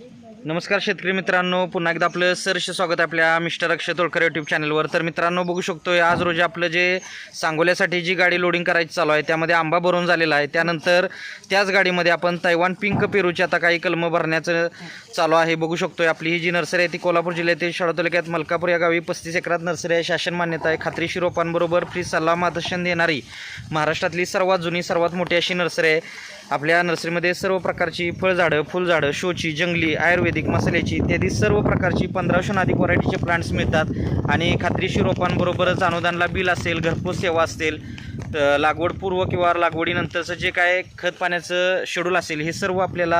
नमस्कार शेतकरी मित्रांनो पुन्हा एकदा आपलं सरस स्वागत आपल्या मिस्टर अक्षय तोळकर यूट्यूब चॅनलवर तर मित्रांनो बघू शकतोय आज रोजी आपलं जे सांगोल्यासाठी जी गाडी लोडिंग करायची चालू आहे त्यामध्ये आंबा भरून झालेला आहे. त्यानंतर त्याच गाडीमध्ये आपण तैवान पिंक पेरूची आता काही कलमं भरण्याचं चालू आहे. बघू शकतोय आपली ही जी नर्सरी आहे ती कोल्हापूर जिल्ह्यातील शाळा तालुक्यात मलकापूर या गावी पस्तीस एकरात नर्सरी आहे. शासन मान्यता आहे. खात्रीशी रोपांबरोबर फ्री सल्ला मार्गदर्शन देणारी महाराष्ट्रातली सर्वात जुनी सर्वात मोठी अशी नर्सरी आहे. आपल्या नर्सरीमध्ये सर्व प्रकारची फळझाडं फुलझाडं शोची जंगली आयुर्वेदिक मसाल्याची इत्यादी सर्व प्रकारची पंधराशून अधिक व्हरायटीचे प्लांट्स मिळतात. आणि खात्रीशीर रोपांबरोबरच अनुदानला बिल असेल घरपोच सेवा असेल तर लागवडपूर्व किंवा लागवडीनंतरचं जे काय खत पाण्याचं शेड्यूल असेल हे सर्व आपल्याला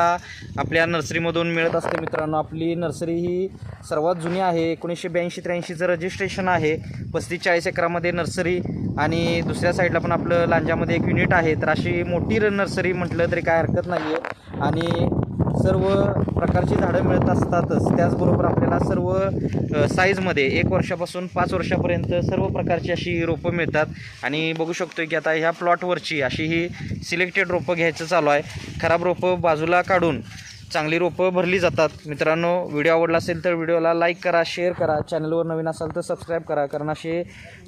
आपल्या नर्सरीमधून मिळत असते मित्रांनो. आपली नर्सरी ही सर्वात जुनी आहे. एकोणीसशे ब्याऐंशी त्र्याऐंशीचं रजिस्ट्रेशन आहे. पस्तीस चाळीस एकरामध्ये नर्सरी आणि दुसऱ्या साईडला पण आपलं लांजामध्ये एक युनिट आहे. तर अशी मोठी नर्सरी म्हटलं तरी काय हरकत नाही आहे आणि सर्व प्रकारची झाडं मिळत असतातच. त्याचबरोबर आपल्याला सर्व साईजमध्ये एक वर्षापासून पाच वर्षापर्यंत सर्व प्रकारची अशी रोपं मिळतात. आणि बघू शकतो की आता ह्या प्लॉटवरची अशी ही सिलेक्टेड रोपं घ्यायचं चालू आहे. खराब रोपं बाजूला काढून चांगली रोपं भरली जातात. मित्रांनो व्हिडिओ आवडला असेल तर व्हिडिओला लाईक करा शेअर करा. चॅनलवर नवीन असाल तर सबस्क्राईब करा कारण असे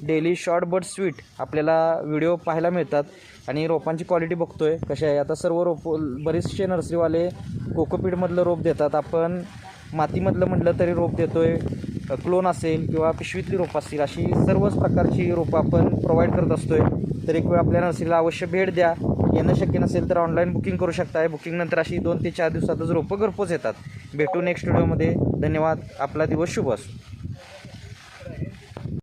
डेली शॉर्ट बट स्वीट आपल्याला व्हिडिओ पाहायला मिळतात. आणि रोपांची क्वालिटी बघतो आहे कशी आहे? आता सर्व रोप बरेचसे नर्सरीवाले कोकोपीटमधलं रोप देतात. आपण मातीमधलं म्हटलं तरी रोप देतो आहे क्लोन असेल किंवा पिशवीतली रोपं असतील अशी सर्वच प्रकारची रोपं आपण प्रोव्हाइड करत असतो आहे तर एक वेळ आपल्या नर्सरीला अवश्य भेट द्या. येणं शक्य नसेल तर ऑनलाईन बुकिंग करू शकताय बुकिंग नंतर अशी दोन ते चार दिवसातच रोपं घरपोच येतात. भेटू नेक्स्ट व्हिडिओमध्ये धन्यवाद. आपला दिवस शुभ असो.